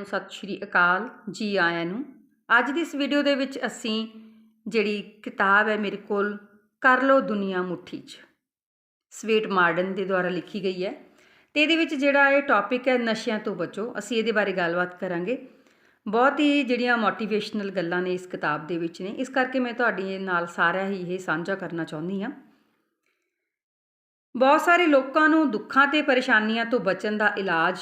ਨੂੰ ਸਤਿ ਸ਼੍ਰੀ ਅਕਾਲ ਜੀ ਆਇਆਂ ਨੂੰ। ਅੱਜ ਦੀ ਇਸ ਵੀਡੀਓ ਦੇ ਵਿੱਚ ਅਸੀਂ ਜਿਹੜੀ ਕਿਤਾਬ ਹੈ ਮੇਰੇ ਕੋਲ, ਕਰ ਲੋ ਦੁਨੀਆ ਮੁੱਠੀ 'ਚ। ਸਵੇਟ ਮਾਰਡਨ ਦੇ ਦੁਆਰਾ ਲਿਖੀ ਗਈ ਹੈ ਤੇ ਇਹਦੇ ਵਿੱਚ ਜਿਹੜਾ ਇਹ ਟੌਪਿਕ ਹੈ ਨਸ਼ਿਆਂ ਤੋਂ ਬਚੋ, ਅਸੀਂ ਇਹਦੇ ਬਾਰੇ ਗੱਲਬਾਤ ਕਰਾਂਗੇ। ਬਹੁਤ ਹੀ ਜਿਹੜੀਆਂ ਮੋਟੀਵੇਸ਼ਨਲ ਗੱਲਾਂ ਨੇ ਇਸ ਕਿਤਾਬ ਦੇ ਵਿੱਚ ਨੇ। ਇਸ ਕਰਕੇ ਮੈਂ ਤੁਹਾਡੇ ਨਾਲ ਸਾਰਿਆਂ ਹੀ ਇਹ ਸਾਂਝਾ ਕਰਨਾ ਚਾਹੁੰਦੀ ਹਾਂ। ਬਹੁਤ ਸਾਰੇ ਲੋਕਾਂ ਨੂੰ ਦੁੱਖਾਂ ਤੇ ਪਰੇਸ਼ਾਨੀਆਂ ਤੋਂ ਬਚਣ ਦਾ ਇਲਾਜ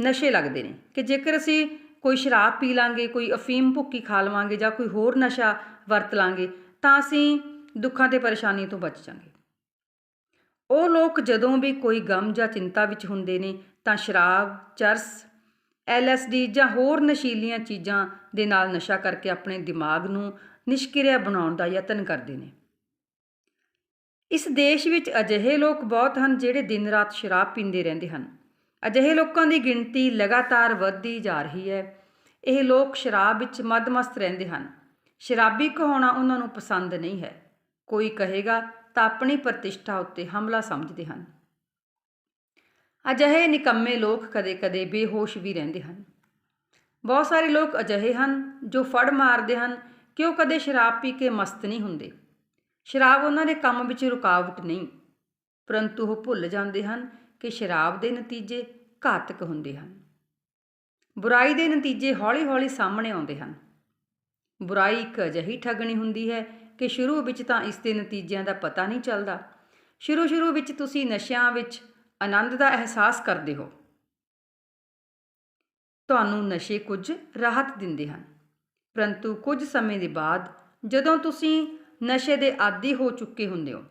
ਨਸ਼ੇ ਲੱਗਦੇ ਨੇ ਕਿ ਜੇਕਰ ਅਸੀਂ ਕੋਈ ਸ਼ਰਾਬ ਪੀ ਲਾਂਗੇ, ਕੋਈ ਅਫੀਮ ਭੁੱਕੀ ਖਾ ਲਵਾਂਗੇ ਜਾਂ ਕੋਈ ਹੋਰ ਨਸ਼ਾ ਵਰਤ ਲਾਂਗੇ, ਤਾਂ ਅਸੀਂ ਦੁੱਖਾਂ ਤੇ ਪਰੇਸ਼ਾਨੀ ਤੋਂ ਬਚ ਜਾਾਂਗੇ। ਉਹ ਲੋਕ ਜਦੋਂ ਵੀ ਕੋਈ ਗਮ ਜਾਂ ਚਿੰਤਾ ਵਿੱਚ ਹੁੰਦੇ ਨੇ, ਤਾਂ ਸ਼ਰਾਬ, ਚਰਸ, ਐਲਐਸਡੀ ਜਾਂ ਹੋਰ ਨਸ਼ੀਲੀਆਂ ਚੀਜ਼ਾਂ ਦੇ ਨਾਲ ਨਸ਼ਾ ਕਰਕੇ ਆਪਣੇ ਦਿਮਾਗ ਨੂੰ ਨਿਸ਼ਕਿਰਿਆ ਬਣਾਉਣ ਦਾ ਯਤਨ ਕਰਦੇ ਨੇ। ਇਸ ਦੇਸ਼ ਵਿੱਚ ਅਜਿਹੇ ਲੋਕ ਬਹੁਤ ਹਨ ਜਿਹੜੇ ਦਿਨ ਰਾਤ ਸ਼ਰਾਬ ਪੀਂਦੇ ਰਹਿੰਦੇ ਹਨ। ਅਜਿਹੇ ਲੋਕਾਂ ਦੀ ਗਿਣਤੀ ਲਗਾਤਾਰ ਵੱਧਦੀ ਜਾ ਰਹੀ ਹੈ। ਇਹ ਲੋਕ ਸ਼ਰਾਬ ਵਿੱਚ ਮਦਮਸਤ ਰਹਿੰਦੇ ਹਨ। ਸ਼ਰਾਬੀ ਕਹਾਉਣਾ ਉਹਨਾਂ ਨੂੰ ਪਸੰਦ ਨਹੀਂ ਹੈ। ਕੋਈ ਕਹੇਗਾ ਤਾਂ ਆਪਣੀ ਪ੍ਰਤਿਸ਼ਠਾ ਉੱਤੇ ਹਮਲਾ ਸਮਝਦੇ ਹਨ। ਅਜਿਹੇ ਨਿਕੰਮੇ ਲੋਕ ਕਦੇ-ਕਦੇ ਬੇਹੋਸ਼ ਵੀ ਰਹਿੰਦੇ ਹਨ। ਬਹੁਤ ਸਾਰੇ ਲੋਕ ਅਜਿਹੇ ਹਨ ਜੋ ਫੜ ਮਾਰਦੇ ਹਨ ਕਿ ਉਹ ਕਦੇ ਸ਼ਰਾਬ ਪੀ ਕੇ ਮਸਤ ਨਹੀਂ ਹੁੰਦੇ। ਸ਼ਰਾਬ ਉਹਨਾਂ ਦੇ ਕੰਮ ਵਿੱਚ ਰੁਕਾਵਟ ਨਹੀਂ, ਪਰੰਤੂ ਉਹ ਭੁੱਲ ਜਾਂਦੇ ਹਨ ਕਿ ਸ਼ਰਾਬ ਦੇ ਨਤੀਜੇ ਘਾਤਕ ਹੁੰਦੇ ਹਨ। ਬੁਰਾਈ ਦੇ ਨਤੀਜੇ ਹੌਲੀ-ਹੌਲੀ ਸਾਹਮਣੇ ਆਉਂਦੇ ਹਨ। ਬੁਰਾਈ ਇੱਕ ਅਜਿਹੀ ਠੱਗਣੀ ਹੁੰਦੀ ਹੈ ਕਿ ਸ਼ੁਰੂ ਵਿੱਚ ਤਾਂ ਇਸ ਦੇ ਨਤੀਜਿਆਂ ਦਾ ਪਤਾ ਨਹੀਂ ਚੱਲਦਾ। ਸ਼ੁਰੂ-ਸ਼ੁਰੂ ਵਿੱਚ ਤੁਸੀਂ ਨਸ਼ਿਆਂ ਵਿੱਚ ਆਨੰਦ ਦਾ ਅਹਿਸਾਸ ਕਰਦੇ ਹੋ। ਤੁਹਾਨੂੰ ਨਸ਼ੇ ਕੁਝ ਰਾਹਤ ਦਿੰਦੇ ਹਨ। ਪਰੰਤੂ ਕੁਝ ਸਮੇਂ ਦੇ ਬਾਅਦ ਜਦੋਂ ਤੁਸੀਂ ਨਸ਼ੇ ਦੇ ਆਦੀ ਹੋ ਚੁੱਕੇ ਹੁੰਦੇ ਹੋ,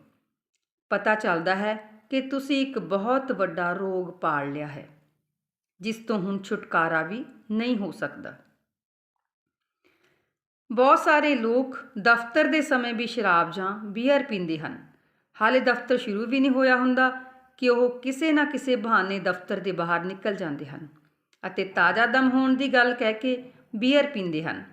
ਪਤਾ ਚੱਲਦਾ ਹੈ ਕਿ ਤੁਸੀਂ ਇੱਕ ਬਹੁਤ ਵੱਡਾ ਰੋਗ ਪਾਲ ਲਿਆ ਹੈ। ਜਿਸ ਤੋਂ ਹੁਣ ਛੁਟਕਾਰਾ ਵੀ ਨਹੀਂ ਹੋ ਸਕਦਾ। ਬਹੁਤ ਸਾਰੇ ਲੋਕ ਦਫ਼ਤਰ ਦੇ ਸਮੇਂ ਵੀ ਸ਼ਰਾਬ ਜਾਂ ਬੀਅਰ ਪੀਂਦੇ ਹਨ। ਹਾਲੇ ਦਫ਼ਤਰ ਸ਼ੁਰੂ ਵੀ ਨਹੀਂ ਹੋਇਆ ਹੁੰਦਾ ਕਿ ਉਹ ਕਿਸੇ ਨਾ ਕਿਸੇ ਬਹਾਨੇ ਦਫ਼ਤਰ ਦੇ ਬਾਹਰ ਨਿਕਲ ਜਾਂਦੇ ਹਨ ਅਤੇ ਤਾਜ਼ਾ ਦਮ ਹੋਣ ਦੀ ਗੱਲ ਕਹਿ ਕੇ ਬੀਅਰ ਪੀਂਦੇ ਹਨ।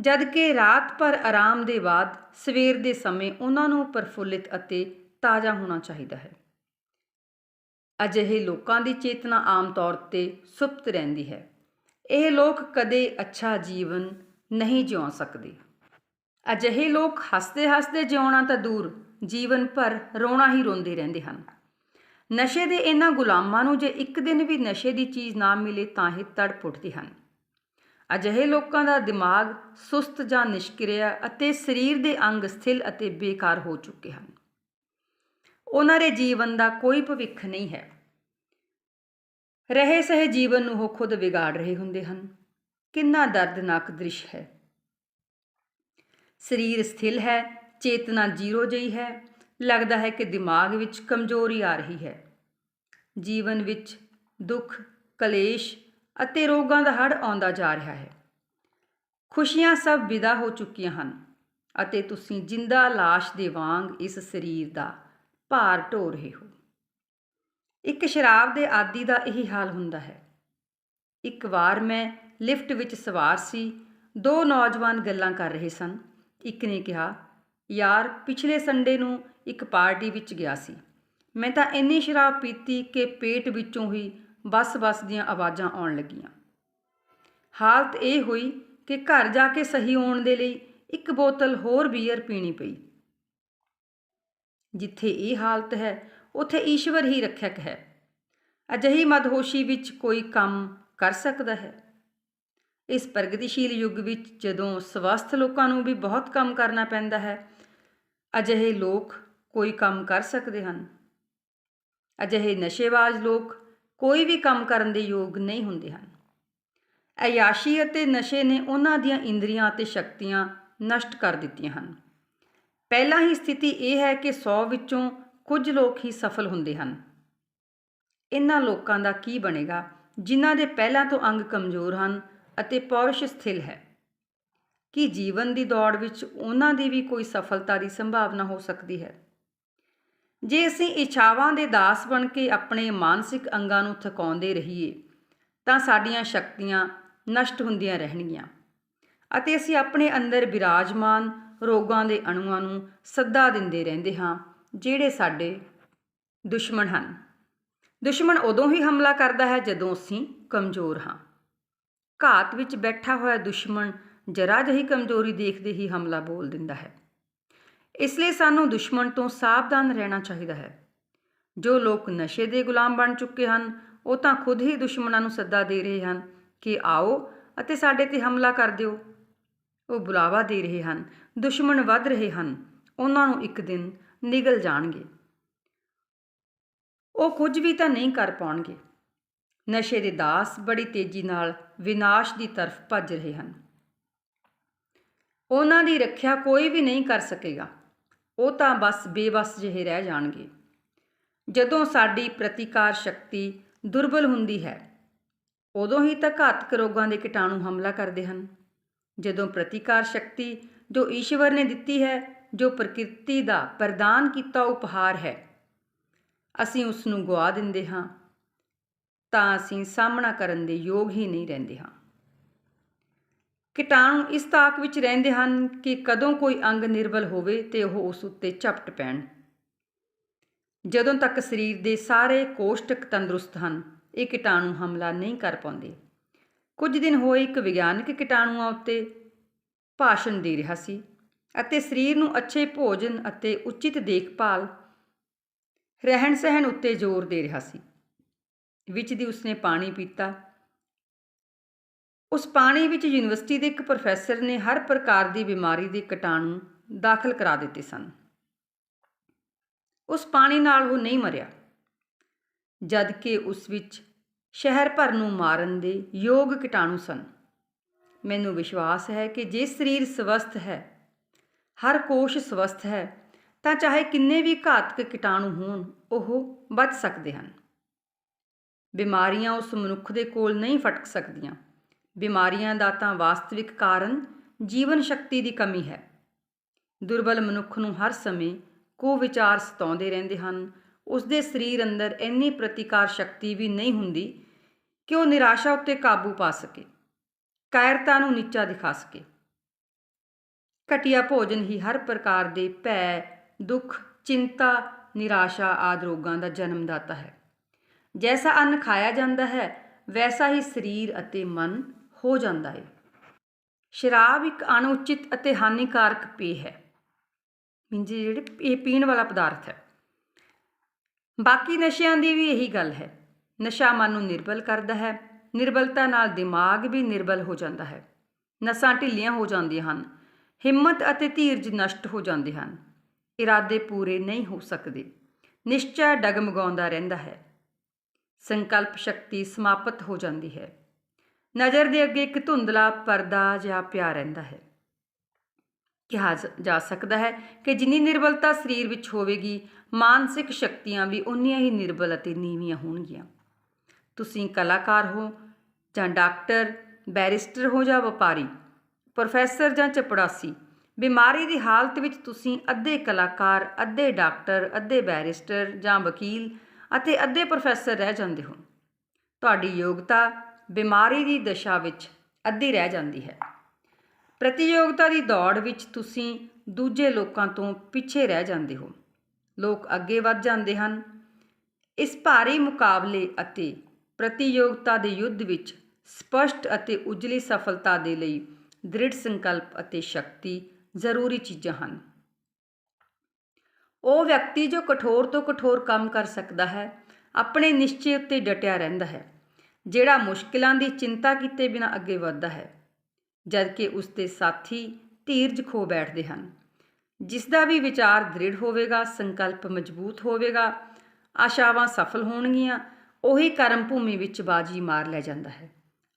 ਜਦ ਕਿ ਰਾਤ ਭਰ ਆਰਾਮ ਦੇ ਬਾਅਦ ਸਵੇਰ ਦੇ ਸਮੇਂ ਉਹਨਾਂ ਨੂੰ ਪ੍ਰਫੁੱਲਿਤ ਅਤੇ ਤਾਜ਼ਾ ਹੋਣਾ ਚਾਹੀਦਾ ਹੈ। ਅਜਿਹੇ ਲੋਕਾਂ ਦੀ ਚੇਤਨਾ ਆਮ ਤੌਰ ਤੇ ਸੁਪਤ ਰਹਿੰਦੀ ਹੈ। ਇਹ ਲੋਕ ਕਦੇ ਅੱਛਾ ਜੀਵਨ ਨਹੀਂ ਜਿਉ ਸਕਦੇ। ਅਜਿਹੇ ਲੋਕ ਹੱਸਦੇ-ਹੱਸਦੇ ਜਿਉਣਾ ਤਾਂ ਦੂਰ ਜੀਵਨ ਭਰ ਰੋਣਾ ਹੀ ਰੋਂਦੇ ਰਹਿੰਦੇ ਹਨ। ਨਸ਼ੇ ਦੇ ਇਹਨਾਂ ਗੁਲਾਮਾਂ ਨੂੰ ਜੇ ਇੱਕ ਦਿਨ ਵੀ ਨਸ਼ੇ ਦੀ ਚੀਜ਼ ਨਾ ਮਿਲੇ ਤਾਂ ਇਹ ਤੜਪ ਉੱਠਦੇ ਹਨ। ਅਜਿਹੇ ਲੋਕਾਂ ਦਾ ਦਿਮਾਗ ਸੁਸਤ ਜਾਂ ਨਿਸ਼ਕਿਰਿਆ ਅਤੇ ਸਰੀਰ ਦੇ ਅੰਗ ਸਥਿਲ ਅਤੇ ਬੇਕਾਰ ਹੋ ਚੁੱਕੇ ਹਨ। ਉਹਨਾਂ ਦੇ ਜੀਵਨ ਦਾ ਕੋਈ ਭਵਿੱਖ ਨਹੀਂ ਹੈ। ਰਹੇ ਸਹੇ ਜੀਵਨ ਨੂੰ ਉਹ ਖੁਦ ਵਿਗਾੜ ਰਹੇ ਹੁੰਦੇ ਹਨ। ਕਿੰਨਾ ਦਰਦਨਾਕ ਦ੍ਰਿਸ਼ ਹੈ। ਸਰੀਰ ਸਥਿਲ ਹੈ, ਚੇਤਨਾ ਜ਼ੀਰੋ ਜਿਹੀ ਹੈ, ਲੱਗਦਾ ਹੈ ਕਿ ਦਿਮਾਗ ਵਿੱਚ ਕਮਜ਼ੋਰੀ ਆ ਰਹੀ ਹੈ। ਜੀਵਨ ਵਿੱਚ ਦੁੱਖ, ਕਲੇਸ਼ ਅਤੇ ਰੋਗਾਂ ਦਾ ਹੜ ਆਉਂਦਾ ਜਾ ਰਿਹਾ ਹੈ। ਖੁਸ਼ੀਆਂ ਸਭ ਵਿਦਾ ਹੋ ਚੁੱਕੀਆਂ ਹਨ ਅਤੇ ਤੁਸੀਂ ਜਿੰਦਾ লাশ ਦੇ ਵਾਂਗ ਇਸ ਸਰੀਰ ਦਾ ਭਾਰ ਢੋ ਰਹੇ ਹੋ। ਇੱਕ ਸ਼ਰਾਬ ਦੇ ਆਦੀ ਦਾ ਇਹੀ ਹਾਲ ਹੁੰਦਾ ਹੈ। ਇੱਕ ਵਾਰ ਮੈਂ ਲਿਫਟ ਵਿੱਚ ਸਵਾਰ ਸੀ, ਦੋ ਨੌਜਵਾਨ ਗੱਲਾਂ ਕਰ ਰਹੇ ਸਨ। ਇੱਕ ਨੇ ਕਿਹਾ, ਯਾਰ, ਪਿਛਲੇ ਸੰਡੇ ਨੂੰ ਇੱਕ ਪਾਰਟੀ ਵਿੱਚ ਗਿਆ ਸੀ। ਮੈਂ ਤਾਂ ਇੰਨੀ ਸ਼ਰਾਬ ਪੀਤੀ ਕਿ ਪੇਟ ਵਿੱਚੋਂ ਹੀ ਬਸ-ਬਸ ਦੀਆਂ ਆਵਾਜ਼ਾਂ ਆਉਣ ਲੱਗੀਆਂ। ਹਾਲਤ ਇਹ ਹੋਈ ਕਿ ਘਰ ਜਾ ਕੇ ਸਹੀ ਹੋਣ ਦੇ ਲਈ ਇੱਕ ਬੋਤਲ ਹੋਰ ਬੀਅਰ ਪੀਣੀ ਪਈ। ਜਿੱਥੇ ਇਹ ਹਾਲਤ ਹੈ, ਉਥੇ ਈਸ਼ਵਰ ਹੀ ਰੱਖਿਅਕ ਹੈ। ਅਜਿਹੀ ਮਦਹੋਸ਼ੀ ਵਿੱਚ ਕੋਈ ਕੰਮ ਕਰ ਸਕਦਾ ਹੈ। ਇਸ ਪ੍ਰਗਤੀਸ਼ੀਲ ਯੁੱਗ ਵਿੱਚ ਜਦੋਂ ਸਵਸਥ ਲੋਕਾਂ ਨੂੰ ਵੀ ਬਹੁਤ ਕੰਮ ਕਰਨਾ ਪੈਂਦਾ ਹੈ, ਅਜਿਹੇ ਲੋਕ ਕੋਈ ਕੰਮ ਕਰ ਸਕਦੇ ਹਨ। ਅਜਿਹੇ ਨਸ਼ੇਬਾਜ਼ ਲੋਕ ਕੋਈ ਵੀ ਕੰਮ ਕਰਨ ਦੇ ਯੋਗ ਨਹੀਂ ਹੁੰਦੇ ਹਨ। ਅਯਾਸ਼ੀ ਅਤੇ ਨਸ਼ੇ ਨੇ ਉਹਨਾਂ ਦੀਆਂ ਇੰਦਰੀਆਂ ਅਤੇ ਸ਼ਕਤੀਆਂ ਨਸ਼ਟ ਕਰ ਦਿੱਤੀਆਂ ਹਨ। ਪਹਿਲਾਂ ਹੀ ਸਥਿਤੀ ਇਹ ਹੈ ਕਿ 100 ਵਿੱਚੋਂ ਕੁਝ ਲੋਕ ਹੀ ਸਫਲ ਹੁੰਦੇ ਹਨ। ਇਹਨਾਂ ਲੋਕਾਂ ਦਾ ਕੀ ਬਣੇਗਾ, ਜਿਨ੍ਹਾਂ ਦੇ ਪਹਿਲਾਂ ਤੋਂ ਅੰਗ ਕਮਜ਼ੋਰ ਹਨ ਅਤੇ ਪੌਰਸ਼ ਸਥਿਲ ਹੈ? ਕੀ ਜੀਵਨ ਦੀ ਦੌੜ ਵਿੱਚ ਉਹਨਾਂ ਦੀ ਵੀ ਕੋਈ ਸਫਲਤਾ ਦੀ ਸੰਭਾਵਨਾ ਹੋ ਸਕਦੀ ਹੈ? ਜੇ ਅਸੀਂ ਇੱਛਾਵਾਂ ਦੇ ਦਾਸ ਬਣ ਕੇ ਆਪਣੇ ਮਾਨਸਿਕ ਅੰਗਾਂ ਨੂੰ ਥਕਾਉਂਦੇ ਰਹੀਏ, ਤਾਂ ਸਾਡੀਆਂ ਸ਼ਕਤੀਆਂ ਨਸ਼ਟ ਹੁੰਦੀਆਂ ਰਹਿਣਗੀਆਂ ਅਤੇ ਅਸੀਂ ਆਪਣੇ ਅੰਦਰ ਵਿਰਾਜਮਾਨ ਰੋਗਾਂ ਦੇ ਅਣੂਆਂ ਨੂੰ ਸੱਦਾ ਦਿੰਦੇ ਰਹਿੰਦੇ ਹਾਂ, ਜਿਹੜੇ ਸਾਡੇ ਦੁਸ਼ਮਣ ਹਨ। ਦੁਸ਼ਮਣ ਉਦੋਂ ਹੀ ਹਮਲਾ ਕਰਦਾ ਹੈ ਜਦੋਂ ਅਸੀਂ ਕਮਜ਼ੋਰ ਹਾਂ। ਘਾਤ ਵਿੱਚ ਬੈਠਾ ਹੋਇਆ ਦੁਸ਼ਮਣ ਜਰਾ ਜਿਹੀ ਕਮਜ਼ੋਰੀ ਦੇਖਦੇ ਹੀ ਹਮਲਾ ਬੋਲ ਦਿੰਦਾ ਹੈ। ਇਸ ਲਈ ਸਾਨੂੰ ਦੁਸ਼ਮਣ ਤੋਂ ਸਾਵਧਾਨ ਰਹਿਣਾ ਚਾਹੀਦਾ ਹੈ। ਜੋ ਲੋਕ ਨਸ਼ੇ ਦੇ ਗੁਲਾਮ ਬਣ ਚੁੱਕੇ ਹਨ, ਉਹ ਤਾਂ ਖੁਦ ਹੀ ਦੁਸ਼ਮਣਾਂ ਨੂੰ ਸੱਦਾ ਦੇ ਰਹੇ ਹਨ ਕਿ ਆਓ ਅਤੇ ਸਾਡੇ ਤੇ ਹਮਲਾ ਕਰ ਦਿਓ। ਉਹ ਬੁਲਾਵਾ ਦੇ ਰਹੇ ਹਨ, ਦੁਸ਼ਮਣ ਵੱਧ ਰਹੇ ਹਨ, ਉਹਨਾਂ ਨੂੰ ਇੱਕ ਦਿਨ ਨਿਗਲ ਜਾਣਗੇ। ਉਹ ਕੁਝ ਵੀ ਤਾਂ ਨਹੀਂ ਕਰ ਪਾਉਣਗੇ। ਨਸ਼ੇ ਦੇ ਦਾਸ ਬੜੀ ਤੇਜ਼ੀ ਨਾਲ ਵਿਨਾਸ਼ ਦੀ ਤਰਫ ਭੱਜ ਰਹੇ ਹਨ। ਉਹਨਾਂ ਦੀ ਰੱਖਿਆ ਕੋਈ ਵੀ ਨਹੀਂ ਕਰ ਸਕੇਗਾ। ਉਹ ਤਾਂ ਬਸ ਬੇਬਸ ਜਿਹੇ ਰਹਿ ਜਾਣਗੇ। ਜਦੋਂ ਸਾਡੀ ਪ੍ਰਤੀਕਾਰ ਸ਼ਕਤੀ ਦੁਰਬਲ ਹੁੰਦੀ ਹੈ, ਉਦੋਂ ਹੀ ਤਾਂ ਘਾਤਕ ਰੋਗਾਂ ਦੇ ਕੀਟਾਣੂ ਹਮਲਾ ਕਰਦੇ ਹਨ। ਜਦੋਂ ਪ੍ਰਤੀਕਾਰ ਸ਼ਕਤੀ ਜੋ ਈਸ਼ਵਰ ਨੇ ਦਿੱਤੀ ਹੈ, ਜੋ ਪ੍ਰਕਿਰਤੀ ਦਾ ਪ੍ਰਦਾਨ ਕੀਤਾ ਉਪਹਾਰ ਹੈ, ਅਸੀਂ ਉਸ ਨੂੰ ਗਵਾ ਦਿੰਦੇ ਹਾਂ, ਤਾਂ ਅਸੀਂ ਸਾਹਮਣਾ ਕਰਨ ਦੇ ਯੋਗ ਹੀ ਨਹੀਂ ਰਹਿੰਦੇ ਹਾਂ। ਕੀਟਾਣੂ ਇਸ ਤਾਕ ਵਿੱਚ ਰਹਿੰਦੇ ਹਨ ਕਿ ਕਦੋਂ ਕੋਈ ਅੰਗ ਨਿਰਬਲ ਹੋਵੇ ਤੇ ਉਹ ਉਸ ਉੱਤੇ ਝਪਟ ਪੈਣ। ਜਦੋਂ ਤੱਕ ਸਰੀਰ ਦੇ ਸਾਰੇ ਕੋਸ਼ਟਕ ਤੰਦਰੁਸਤ ਹਨ, ਇਹ ਕੀਟਾਣੂ ਹਮਲਾ ਨਹੀਂ ਕਰ ਪਾਉਂਦੇ। ਕੁਝ ਦਿਨ ਹੋਏ ਇੱਕ ਵਿਗਿਆਨਕ ਕੀਟਾਣੂਆਂ ਉੱਤੇ ਭਾਸ਼ਣ ਦੇ ਰਿਹਾ ਸੀ ਅਤੇ ਸਰੀਰ ਨੂੰ ਅੱਛੇ ਭੋਜਨ ਅਤੇ ਉਚਿਤ ਦੇਖਭਾਲ ਰਹਿਣ ਸਹਿਣ ਉੱਤੇ ਜ਼ੋਰ ਦੇ ਰਿਹਾ ਸੀ। ਵਿੱਚ ਦੀ ਉਸਨੇ ਪਾਣੀ ਪੀਤਾ। ਉਸ ਪਾਣੀ ਵਿੱਚ ਯੂਨੀਵਰਸਿਟੀ ਦੇ ਇੱਕ ਪ੍ਰੋਫੈਸਰ ਨੇ ਹਰ ਪ੍ਰਕਾਰ ਦੀ ਬਿਮਾਰੀ ਦੇ ਕੀਟਾਣੂ ਦਾਖਲ ਕਰਾ ਦਿੱਤੇ ਸਨ। ਉਸ ਪਾਣੀ ਨਾਲ ਉਹ ਨਹੀਂ ਮਰਿਆ ਜਦ ਕਿ ਉਸ ਵਿੱਚ ਸ਼ਹਿਰ ਭਰ ਨੂੰ ਮਾਰਨ ਦੇ ਯੋਗ ਕੀਟਾਣੂ ਸਨ। ਮੈਨੂੰ ਵਿਸ਼ਵਾਸ ਹੈ ਕਿ ਜੇ ਸਰੀਰ ਸਵਸਥ ਹੈ, ਹਰ ਕੋਸ਼ ਸਵਸਥ ਹੈ, ਤਾਂ ਚਾਹੇ ਕਿੰਨੇ ਵੀ ਘਾਤਕ ਕੀਟਾਣੂ ਹੋਣ, ਉਹ ਬਚ ਸਕਦੇ ਹਨ। ਬਿਮਾਰੀਆਂ ਉਸ ਮਨੁੱਖ ਦੇ ਕੋਲ ਨਹੀਂ ਫਟਕ ਸਕਦੀਆਂ। ਬਿਮਾਰੀਆਂ ਦਾ ਤਾਂ ਵਾਸਤਵਿਕ ਕਾਰਨ ਜੀਵਨ ਸ਼ਕਤੀ ਦੀ ਕਮੀ ਹੈ। ਦੁਰਬਲ ਮਨੁੱਖ ਨੂੰ ਹਰ ਸਮੇਂ ਕੋ ਵਿਚਾਰ ਸਤਾਉਂਦੇ ਰਹਿੰਦੇ ਹਨ। ਉਸ ਦੇ ਸਰੀਰ ਅੰਦਰ ਇੰਨੀ ਪ੍ਰਤੀਕਾਰ ਸ਼ਕਤੀ ਵੀ ਨਹੀਂ ਹੁੰਦੀ ਕਿ ਉਹ ਨਿਰਾਸ਼ਾ ਉੱਤੇ ਕਾਬੂ ਪਾ ਸਕੇ, ਕਾਇਰਤਾ ਨੂੰ ਨੀਚਾ ਦਿਖਾ ਸਕੇ। ਘਟੀਆ ਭੋਜਨ ਹੀ ਹਰ ਪ੍ਰਕਾਰ ਦੇ ਭੈ, ਦੁੱਖ, ਚਿੰਤਾ, ਨਿਰਾਸ਼ਾ ਆਦ ਰੋਗਾਂ ਦਾ ਜਨਮਦਾਤਾ ਹੈ। ਜੈਸਾ ਅੰਨ ਖਾਇਆ ਜਾਂਦਾ ਹੈ, ਵੈਸਾ ਹੀ ਸਰੀਰ ਅਤੇ ਮਨ ਹੋ ਜਾਂਦਾ ਹੈ। ਸ਼ਰਾਬ ਇੱਕ ਅਣਉਚਿਤ ਅਤੇ ਹਾਨੀਕਾਰਕ ਪੇ ਹੈ। ਮਿੰਜ ਜਿਹੜੇ ਇਹ ਪੀਣ ਵਾਲਾ ਪਦਾਰਥ ਹੈ। ਬਾਕੀ ਨਸ਼ਿਆਂ ਦੀ ਵੀ ਇਹੀ ਗੱਲ ਹੈ। ਨਸ਼ਾ ਮਨ ਨੂੰ ਨਿਰਬਲ ਕਰਦਾ ਹੈ, ਨਿਰਬਲਤਾ ਨਾਲ ਦਿਮਾਗ ਵੀ ਨਿਰਬਲ ਹੋ ਜਾਂਦਾ ਹੈ। ਨਸਾਂ ਢਿੱਲੀਆਂ ਹੋ ਜਾਂਦੀਆਂ ਹਨ, ਹਿੰਮਤ ਅਤੇ ਧੀਰਜ ਨਸ਼ਟ ਹੋ ਜਾਂਦੇ ਹਨ। ਇਰਾਦੇ ਪੂਰੇ ਨਹੀਂ ਹੋ ਸਕਦੇ, ਨਿਸ਼ਚੈ ਡਗਮਗਾਉਂਦਾ ਰਹਿੰਦਾ ਹੈ। ਸੰਕਲਪ ਸ਼ਕਤੀ ਸਮਾਪਤ ਹੋ ਜਾਂਦੀ ਹੈ। ਨਜ਼ਰ ਦੇ ਅੱਗੇ ਇੱਕ ਧੁੰਦਲਾ ਪਰਦਾ ਜਿਹਾ ਪਿਆ ਰਹਿੰਦਾ ਹੈ। ਕਿਹਾ ਜਾ ਸਕਦਾ ਹੈ ਕਿ ਜਿੰਨੀ ਨਿਰਬਲਤਾ ਸਰੀਰ ਵਿੱਚ ਹੋਵੇਗੀ, ਮਾਨਸਿਕ ਸ਼ਕਤੀਆਂ ਵੀ ਉਨੀਆਂ ਹੀ ਨਿਰਬਲ ਅਤੇ ਨੀਵੀਆਂ ਹੋਣਗੀਆਂ। ਤੁਸੀਂ ਕਲਾਕਾਰ ਹੋ ਜਾਂ ਡਾਕਟਰ, ਬੈਰਿਸਟਰ ਹੋ ਜਾਂ ਵਪਾਰੀ, ਪ੍ਰੋਫੈਸਰ ਜਾਂ ਚਪੜਾਸੀ, ਬਿਮਾਰੀ ਦੀ ਹਾਲਤ ਵਿੱਚ ਤੁਸੀਂ ਅੱਧੇ ਕਲਾਕਾਰ, ਅੱਧੇ ਡਾਕਟਰ, ਅੱਧੇ ਬੈਰਿਸਟਰ ਜਾਂ ਵਕੀਲ ਅਤੇ ਅੱਧੇ ਪ੍ਰੋਫੈਸਰ ਰਹਿ ਜਾਂਦੇ ਹੋ। ਤੁਹਾਡੀ ਯੋਗਤਾ ਬਿਮਾਰੀ ਦੀ ਦਸ਼ਾ ਵਿੱਚ ਅੱਧੀ ਰਹਿ ਜਾਂਦੀ ਹੈ। ਪ੍ਰਤੀਯੋਗਤਾ ਦੀ ਦੌੜ ਵਿੱਚ ਤੁਸੀਂ ਦੂਜੇ ਲੋਕਾਂ ਤੋਂ ਪਿੱਛੇ ਰਹਿ ਜਾਂਦੇ ਹੋ। ਲੋਕ ਅੱਗੇ ਵੱਧ ਜਾਂਦੇ ਹਨ। ਇਸ ਭਾਰੀ ਮੁਕਾਬਲੇ ਅਤੇ ਪ੍ਰਤੀਯੋਗਤਾ ਦੇ ਯੁੱਧ ਵਿੱਚ ਸਪਸ਼ਟ ਅਤੇ ਉਜਲੀ ਸਫਲਤਾ ਦੇ ਲਈ ਦ੍ਰਿੜ ਸੰਕਲਪ ਅਤੇ ਸ਼ਕਤੀ ਜ਼ਰੂਰੀ ਚੀਜ਼ਾਂ ਹਨ। ਉਹ ਵਿਅਕਤੀ ਜੋ ਕਠੋਰ ਤੋਂ ਕਠੋਰ ਕੰਮ ਕਰ ਸਕਦਾ ਹੈ, ਆਪਣੇ ਨਿਸ਼ਚੇ ਉੱਤੇ ਡਟਿਆ ਰਹਿੰਦਾ ਹੈ, ਜਿਹੜਾ ਮੁਸ਼ਕਿਲਾਂ ਦੀ ਚਿੰਤਾ ਕੀਤੇ ਬਿਨਾਂ ਅੱਗੇ ਵੱਧਦਾ ਹੈ, ਜਦਕਿ ਉਸ ਦੇ ਸਾਥੀ ਧੀਰਜ ਖੋ ਬੈਠਦੇ ਹਨ। ਜਿਸ ਦਾ ਵੀ ਵਿਚਾਰ ਦ੍ਰਿੜ ਹੋਵੇਗਾ, ਸੰਕਲਪ ਮਜ਼ਬੂਤ ਹੋਵੇਗਾ, ਆਸ਼ਾਵਾਂ ਸਫਲ ਹੋਣਗੀਆਂ ਉਹੀ ਕਰਮ ਭੂਮੀ ਵਿੱਚ ਬਾਜੀ ਮਾਰ ਲੈ ਜਾਂਦਾ ਹੈ।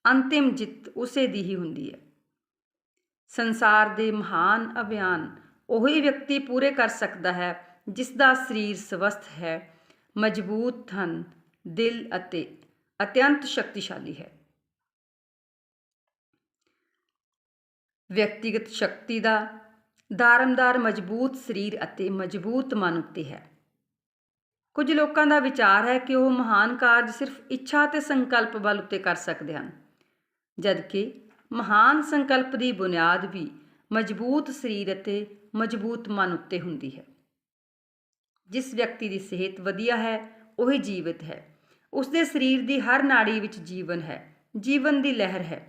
ਅੰਤਿਮ ਜਿੱਤ ਉਸੇ ਦੀ ਹੀ ਹੁੰਦੀ ਹੈ। ਸੰਸਾਰ ਦੇ ਮਹਾਨ ਅਭਿਆਨ ਉਹੀ ਵਿਅਕਤੀ ਪੂਰੇ ਕਰ ਸਕਦਾ ਹੈ ਜਿਸ ਦਾ ਸਰੀਰ ਸਵਸਥ ਹੈ, ਮਜ਼ਬੂਤ ਹਨ ਦਿਲ ਅਤੇ ਅਤਿਅੰਤ ਸ਼ਕਤੀਸ਼ਾਲੀ ਹੈ। ਵਿਅਕਤੀਗਤ ਸ਼ਕਤੀ ਦਾ ਦਾਰਮਦਾਰ ਮਜ਼ਬੂਤ ਸਰੀਰ ਅਤੇ ਮਜ਼ਬੂਤ ਮਨ ਉੱਤੇ ਹੈ। ਕੁਝ ਲੋਕਾਂ ਦਾ ਵਿਚਾਰ ਹੈ ਕਿ ਉਹ ਮਹਾਨ ਕਾਰਜ ਸਿਰਫ ਇੱਛਾ ਤੇ ਸੰਕਲਪ ਬਲ ਉੱਤੇ ਕਰ ਸਕਦੇ ਹਨ, ਜਦਕਿ ਮਹਾਨ ਸੰਕਲਪ ਦੀ ਬੁਨਿਆਦ ਵੀ ਮਜ਼ਬੂਤ ਸਰੀਰ ਅਤੇ ਮਜ਼ਬੂਤ ਮਨ ਉੱਤੇ ਹੁੰਦੀ ਹੈ। ਜਿਸ ਵਿਅਕਤੀ ਦੀ ਸਿਹਤ ਵਧੀਆ ਹੈ, ਉਹੀ ਜੀਵਤ ਹੈ। ਉਸ ਦੇ ਸਰੀਰ ਦੀ ਹਰ ਨਾੜੀ ਵਿੱਚ ਜੀਵਨ ਹੈ, ਜੀਵਨ ਦੀ ਲਹਿਰ ਹੈ।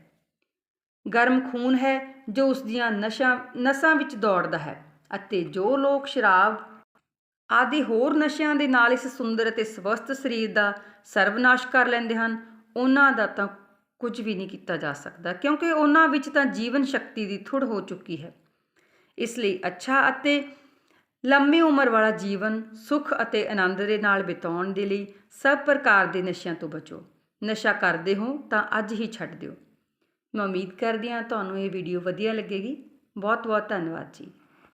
ਗਰਮ ਖੂਨ ਹੈ ਜੋ ਉਸ ਦੀਆਂ ਨਸ਼ਾਂ, ਨਸਾਂ ਵਿੱਚ ਦੌੜਦਾ ਹੈ ਅਤੇ ਜੋ ਲੋਕ ਸ਼ਰਾਬ ਆਦਿ ਹੋਰ ਨਸ਼ਿਆਂ ਦੇ ਨਾਲ ਇਸ ਸੁੰਦਰ ਅਤੇ ਸਵਸਥ ਸਰੀਰ ਦਾ ਸਰਵਨਾਸ਼ ਕਰ ਲੈਂਦੇ ਹਨ, ਉਹਨਾਂ ਦਾ ਤਾਂ ਕੁਝ ਵੀ ਨਹੀਂ ਕੀਤਾ ਜਾ ਸਕਦਾ, ਕਿਉਂਕਿ ਉਹਨਾਂ ਵਿੱਚ ਤਾਂ ਜੀਵਨ ਸ਼ਕਤੀ ਦੀ ਥੁੜ ਹੋ ਚੁੱਕੀ ਹੈ। ਇਸ ਲਈ ਅੱਛਾ ਅਤੇ ਲੰਮੀ ਉਮਰ ਵਾਲਾ ਜੀਵਨ ਸੁੱਖ ਅਤੇ ਆਨੰਦ ਦੇ ਨਾਲ ਬਿਤਾਉਣ ਦੇ ਲਈ ਸਭ ਪ੍ਰਕਾਰ ਦੇ ਨਸ਼ਿਆਂ ਤੋਂ ਬਚੋ। ਨਸ਼ਾ ਕਰਦੇ ਹੋ ਤਾਂ ਅੱਜ ਹੀ ਛੱਡ ਦਿਓ। ਮੈਂ ਉਮੀਦ ਕਰਦੀ ਹਾਂ ਤੁਹਾਨੂੰ ਇਹ ਵੀਡੀਓ ਵਧੀਆ ਲੱਗੇਗੀ। ਬਹੁਤ ਬਹੁਤ ਧੰਨਵਾਦ ਜੀ।